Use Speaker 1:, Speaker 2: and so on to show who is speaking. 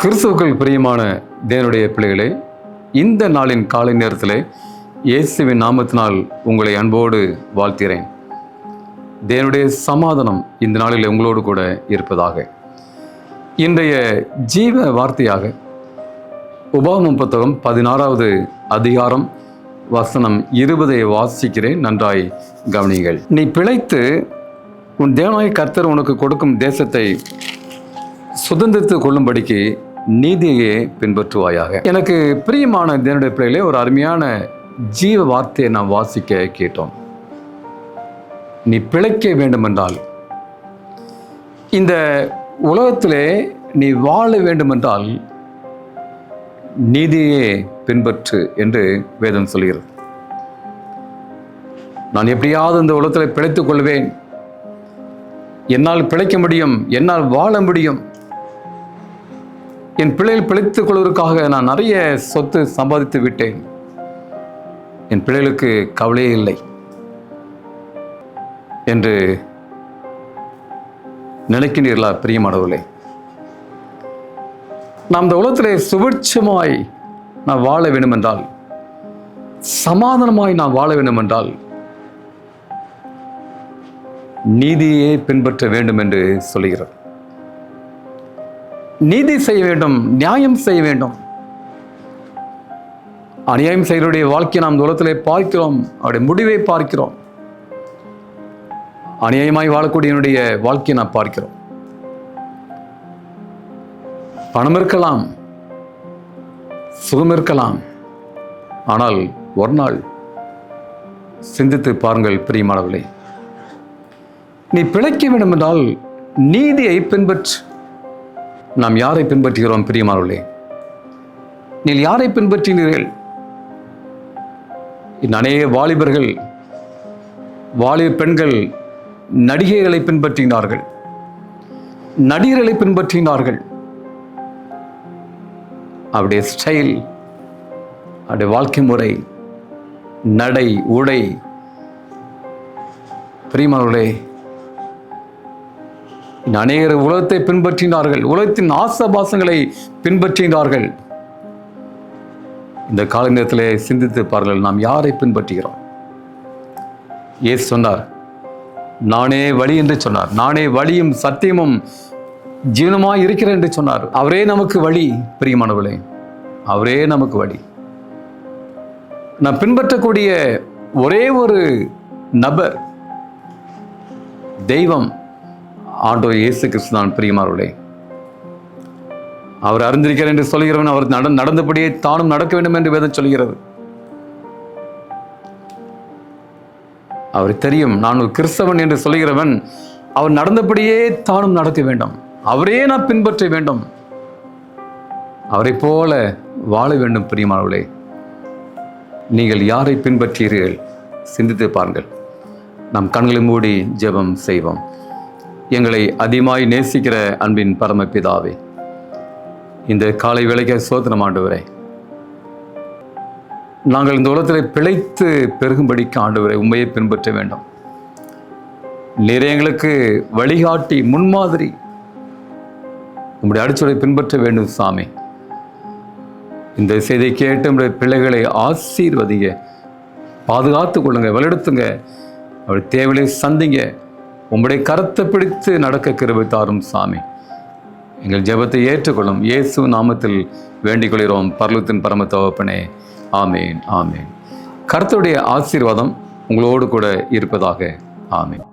Speaker 1: கிறிஸ்துவுக்குள் பிரியமான தேவனுடைய பிள்ளைகளே இந்த நாளின் காலை நேரத்தில் இயேசுவின் நாமத்தினால் உங்களை அன்போடு வாழ்த்துகிறேன். தேவனுடைய சமாதானம் இந்த நாளில் உங்களோடு கூட இருப்பதாக. இன்றைய ஜீவ வார்த்தையாக உபாமம் புத்தகம் பதினாறாவது அதிகாரம் வசனம் இருபதை வாசிக்கிறேன் நன்றாய் கவனிங்கள் நீ பிழைத்து உன் தேவனாய் கர்த்தர் உனக்கு கொடுக்கும் தேசத்தை சுதந்திரத்து கொள்ளும்படிக்கு நீதியை பின்பற்றுவாயாக. எனக்கு பிரியமான தேவனுடைய பிள்ளைகளே ஒரு அருமையான ஜீவ வார்த்தையை நாம் வாசிக்க கேட்டோம். நீ பிழைக்க வேண்டுமென்றால் இந்த உலகத்திலே நீ வாழ வேண்டுமென்றால் நீதியே பின்பற்று என்று வேதம் சொல்கிறது. நான் எப்படியாவது இந்த உலகத்தில் பிழைத்துக் கொள்வேன். என்னால் பிழைக்க முடியும் என்னால் வாழ முடியும். என் பிள்ளைகள் பிழைத்துக் கொள்வதற்காக நான் நிறைய சொத்து சம்பாதித்து விட்டேன். என் பிள்ளைகளுக்கு கவலையே இல்லை என்று நினைக்கின்றீர்களா பிரியமானவர்களே? நாம் இந்த உலகத்திலே சுபிட்சமாய் நான் வாழ வேண்டுமென்றால் சமாதானமாய் நான் வாழ வேண்டுமென்றால் நீதியே பின்பற்ற வேண்டும் என்று சொல்லுகிறார் நீதி செய்ய வேண்டும் நியாயம் செய்ய வேண்டும். அநியாயம் செய்வருடைய வாழ்க்கையை நாம் உலகத்திலே பார்க்கிறோம் அவருடைய முடிவை பார்க்கிறோம். அநியாயமாய் வாழக்கூடியவனுடைய வாழ்க்கையை நாம் பார்க்கிறோம். பணம் இருக்கலாம் சுகம் இருக்கலாம் ஆனால் ஒரு நாள் சிந்தித்து பாருங்கள் பிரியமானவர்களே. நீ பிழைக்க வேண்டும் என்றால் நீதியை பின்பற்று. நாம் யாரை பின்பற்றுகிறோம் பிரியமானவர்களே? நீ யாரை பின்பற்றினீர்கள்? அநேக வாலிபர்கள் வாலிப பெண்கள் நடிகைகளை பின்பற்றினார்கள். நடிகர்களை பின்பற்றினார்கள். அவருடைய ஸ்டைல் அவருடைய வாழ்க்கை முறை நடை உடை. பிரியமானவர்களே அநேகர் உலகத்தை பின்பற்றினார்கள். உலகத்தின் ஆசபாசங்களை பின்பற்றினார்கள். இந்த கால நேரத்தில் சிந்தித்து பாருங்கள் நாம் யாரை பின்பற்றுகிறோம்? ஏசு சொன்னார் நானே வழி என்று சொன்னார். நானே வழியும் சத்தியமும் ஜீவனமாக இருக்கிறேன் என்று சொன்னார். அவரே நமக்கு வழி பிரியமானவர்களே அவரே நமக்கு வழி. நான் பின்பற்றக்கூடிய ஒரே ஒரு நபர் தெய்வம். ஆண்டோ இயேசு கிறிஸ்துதான் பிரியமார்களே அவர் அறிந்திருக்கிறார் என்று சொல்கிறவன் அவர் நட நடந்தபடியே தானும் நடக்க வேண்டும் என்று வேதம் சொல்கிறது அவர் தெரியும் நான் ஒரு கிறிஸ்தவன் என்று சொல்கிறவன் அவர் நடந்தபடியே தானும் நடக்க வேண்டும். அவரே நான் பின்பற்ற வேண்டும். அவரை போல வாழ வேண்டும் பிரியமானவர்களே. நீங்கள் யாரை பின்பற்றீர்கள்? சிந்தித்து பாருங்கள். நம் கண்களை மூடி ஜெபம் செய்வோம். எங்களை அதிகமாய் நேசிக்கிற அன்பின் பரமபிதாவே இந்த காலை வேலைக்கு சோதனம் ஆண்டவரே. நாங்கள் இந்த உலகத்தில் பிழைத்து பெருகும்படிக்கு ஆண்டவரை உண்மையை பின்பற்ற வேண்டும். நிறைய எங்களுக்கு வழிகாட்டி முன்மாதிரி. உங்களுடைய அடிச்சுரை பின்பற்ற வேண்டும் சாமி. இந்த செய்தியை கேட்டு நம்முடைய பிள்ளைகளை ஆசீர்வதிங்க. பாதுகாத்து கொள்ளுங்க வழிநடத்துங்க அவருடைய தேவையை சந்திங்க. உம்முடைய கரத்தை பிடித்து நடக்க கிருபை தாரும் சாமி. எங்கள் ஜெபத்தை ஏற்றுக்கொள்ளும் இயேசு நாமத்தில் வேண்டிக் கொள்கிறோம் பர்லத்தின் பரம தவப்பனே ஆமேன் ஆமேன். கருத்துடைய ஆசீர்வாதம் உங்களோடு கூட இருப்பதாக. ஆமேன்.